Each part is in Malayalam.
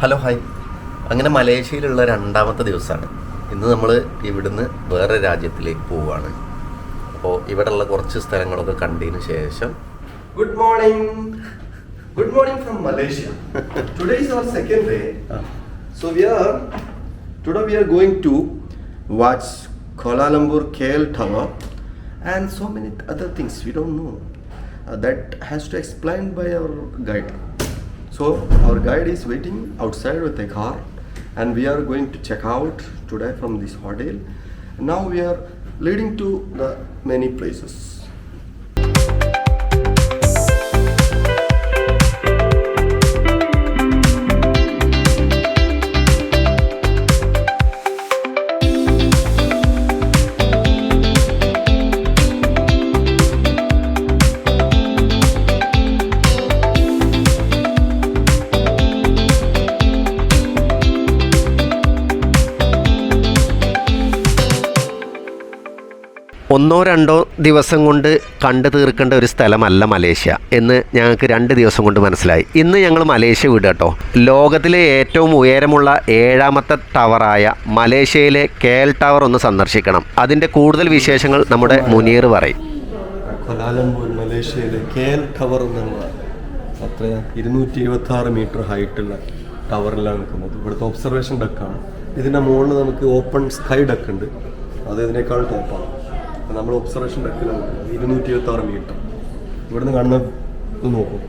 Hello hi. അങ്ങനെ മലേഷ്യയിലുള്ള രണ്ടാമത്തെ ദിവസമാണ്. ഇന്ന് നമ്മൾ ഇവിടുന്ന് വേറെ രാജ്യത്തിലേക്ക് പോവുകയാണ് അപ്പോൾ ഇവിടെയുള്ള കുറച്ച് സ്ഥലങ്ങളൊക്കെ കണ്ടതിന് ശേഷം good morning good morning from Malaysia today is our second day so we are today we are going to watch Kuala Lumpur K L tower and so many other things we do know that has to explain by our guide So our guide is waiting outside with a car and we are going to check out today from this hotel. Now we are leading to the many places. ഒന്നോ രണ്ടോ ദിവസം കൊണ്ട് കണ്ടു തീർക്കേണ്ട ഒരു സ്ഥലമല്ല മലേഷ്യ എന്ന് ഞങ്ങൾക്ക് രണ്ട് ദിവസം കൊണ്ട് മനസ്സിലായി. ഇന്ന് ഞങ്ങൾ മലേഷ്യ വിടുക കേട്ടോ ലോകത്തിലെ ഏറ്റവും ഉയരമുള്ള ഏഴാമത്തെ ടവറായ മലേഷ്യയിലെ കേൽ ടവർ ഒന്ന് സന്ദർശിക്കണം. അതിന്റെ കൂടുതൽ വിശേഷങ്ങൾ നമ്മുടെ മുനീർ പറയും. കൊലാലംപൂർ മലേഷ്യയിലെ കെ എൽ ടവർ അത്ര ഇരുന്നൂറ്റി ഇരുപത്തി ആറ് മീറ്റർ ഹൈറ്റുള്ള ടവറിലാണ് നിൽക്കുന്നത്. ഇവിടുത്തെ ഒബ്സർവേഷൻ ഡക്കാണ് ഇതിന്റെ മുകളിൽ നമുക്ക് ഓപ്പൺ സ്കൈ ഡെക്ക് ഉണ്ട്. അത് ഇതിനേക്കാൾ ടോപ്പാണ് നമ്മൾ ഒബ്സർവേഷൻ ഡെക്കിലാണ് ഇരുന്നൂറ്റി ഇരുപത്തി ആറ് മീറ്റർ ഇവിടുന്ന് കാണുന്ന ഇത് നോക്കും.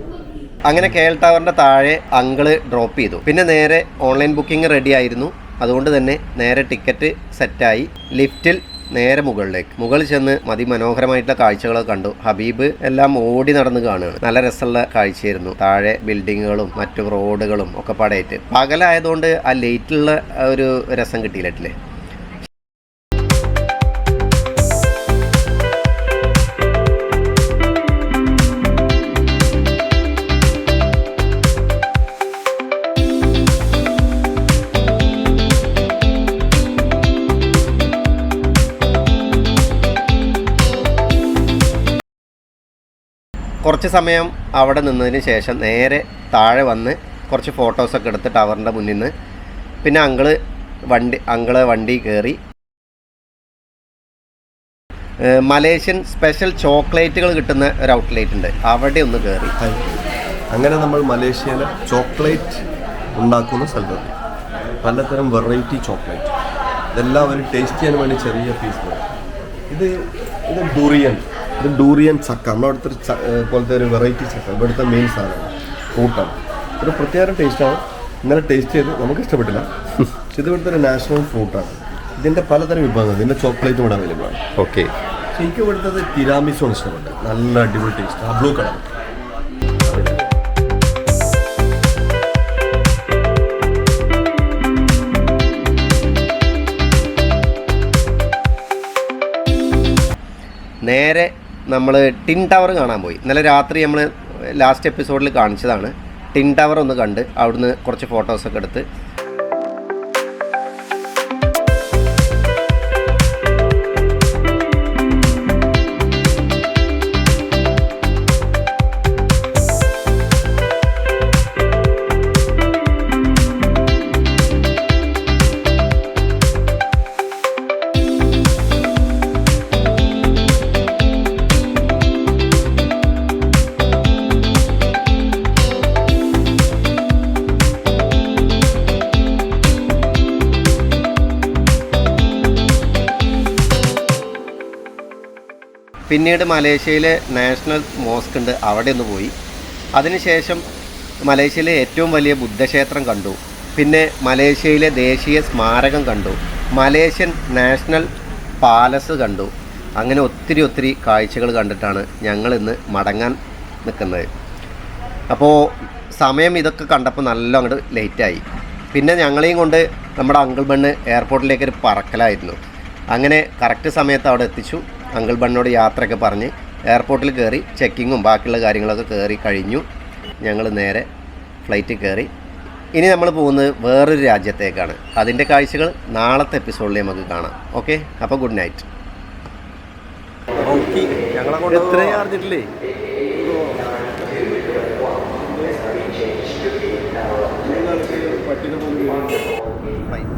അങ്ങനെ കേൽ ടവറിന്റെ താഴെ അങ്കിൾ ഡ്രോപ്പ് ചെയ്തു. പിന്നെ നേരെ ഓൺലൈൻ ബുക്കിംഗ് റെഡി ആയിരുന്നു. അതുകൊണ്ട് തന്നെ നേരെ ടിക്കറ്റ് സെറ്റായി ലിഫ്റ്റിൽ നേരെ മുകളിലേക്ക്. മുകളിൽ ചെന്ന് അതിമനോഹരമായിട്ടുള്ള കാഴ്ചകളൊക്കെ കണ്ടു. ഹബീബ് എല്ലാം ഓടി നടന്ന് കാണുകയാണ്. നല്ല രസമുള്ള കാഴ്ചയായിരുന്നു. താഴെ ബിൽഡിങ്ങുകളും മറ്റു റോഡുകളും ഒക്കെ പാടായിട്ട്. പകലായതുകൊണ്ട് ആ ലൈറ്റിലുള്ള ഒരു രസം കിട്ടിയില്ലേ കുറച്ച് സമയം അവിടെ നിന്നതിന് ശേഷം നേരെ താഴെ വന്ന് കുറച്ച് ഫോട്ടോസൊക്കെ എടുത്ത് ടവറിന്റെ മുന്നിൽ നിന്ന് പിന്നെ അങ്കിൾ വണ്ടി അങ്കിൾ വണ്ടി കയറി. മലേഷ്യൻ സ്പെഷ്യൽ ചോക്ലേറ്റുകൾ കിട്ടുന്ന ഒരു ഔട്ട്ലെറ്റ് ഉണ്ട്. അവിടെ ഒന്ന് കയറി. അങ്ങനെ നമ്മൾ മലേഷ്യയിലെ ചോക്ലേറ്റ് ഉണ്ടാക്കുന്ന സ്ഥലത്തെത്തി. പലതരം വെറൈറ്റി ചോക്ലേറ്റ് ഇതെല്ലാം അവർ ടേസ്റ്റ് ചെയ്യാൻ വേണ്ടി ചെറിയ പീസ് ഇത് ഇത് ഡൂറിയൻ ഇത് ഡൂറിയൻ ചക്ക. നമ്മുടെ അവിടുത്തെ പോലത്തെ ഒരു വെറൈറ്റി ചക്ക. ഇവിടുത്തെ മെയിൻ സാധനമാണ് ഫ്രൂട്ടാണ് ഒരു പ്രത്യേക ടേസ്റ്റാണ് ഇന്നലെ ടേസ്റ്റ് ചെയ്ത് നമുക്ക് ഇഷ്ടപ്പെട്ടില്ല. പക്ഷെ ഇത് ഇവിടുത്തെ ഒരു നാഷണൽ ഫ്രൂട്ടാണ് ഇതിന്റെ പലതരം വിഭവങ്ങൾ. ഇതിന്റെ ചോക്ലേറ്റ് ഇവിടെ അവൈലബിൾ ആണ്. ഓക്കെ എനിക്ക് ഇവിടുത്തെ തിരാമിസോണ് ഇഷ്ടമുണ്ട് നല്ല അടിപൊളി ടേസ്റ്റ് ആ. ബ്ലൂ കളർ നേരെ നമ്മൾ ടിൻ ടവർ കാണാൻ പോയി. ഇന്നലെ രാത്രി നമ്മൾ ലാസ്റ്റ് എപ്പിസോഡിൽ കാണിച്ചതാണ്. ടിൻ ടവർ ഒന്ന് കണ്ട് അവിടുന്ന് കുറച്ച് ഫോട്ടോസൊക്കെ എടുത്ത് പിന്നീട് മലേഷ്യയിലെ നാഷണൽ മോസ്ക് ഉണ്ട് അവിടെ ഒന്ന് പോയി. അതിനുശേഷം മലേഷ്യയിലെ ഏറ്റവും വലിയ ബുദ്ധക്ഷേത്രം കണ്ടു. പിന്നെ മലേഷ്യയിലെ ദേശീയ സ്മാരകം കണ്ടു. മലേഷ്യൻ നാഷണൽ പാലസ് കണ്ടു. അങ്ങനെ ഒത്തിരി ഒത്തിരി കാഴ്ചകൾ കണ്ടിട്ടാണ് ഞങ്ങൾ ഇന്ന് മടങ്ങാൻ നിൽക്കുന്നത്. അപ്പോൾ സമയം ഇതൊക്കെ കണ്ടപ്പോൾ നല്ല അങ്ങോട്ട് ലേറ്റായി പിന്നെ ഞങ്ങളെയും കൊണ്ട് നമ്മുടെ അങ്കിൾ ബണ്ണ് എയർപോർട്ടിലേക്കൊരു പറക്കലായിരുന്നു. അങ്ങനെ കറക്റ്റ് സമയത്ത് അവിടെ എത്തിച്ചു. അങ്കിൾ ബണ്ണോട് യാത്രയൊക്കെ പറഞ്ഞ് എയർപോർട്ടിൽ കയറി ചെക്കിങ്ങും ബാക്കിയുള്ള കാര്യങ്ങളൊക്കെ കയറി കഴിഞ്ഞു. ഞങ്ങൾ നേരെ ഫ്ലൈറ്റിൽ കയറി. ഇനി നമ്മൾ പോകുന്നത് വേറൊരു രാജ്യത്തേക്കാണ്. അതിന്റെ കാഴ്ചകൾ നാളത്തെ എപ്പിസോഡിൽ നമുക്ക് കാണാം. ഓക്കെ അപ്പോൾ ഗുഡ് നൈറ്റ് എത്രയും അറിഞ്ഞിട്ടില്ലേ? Fine.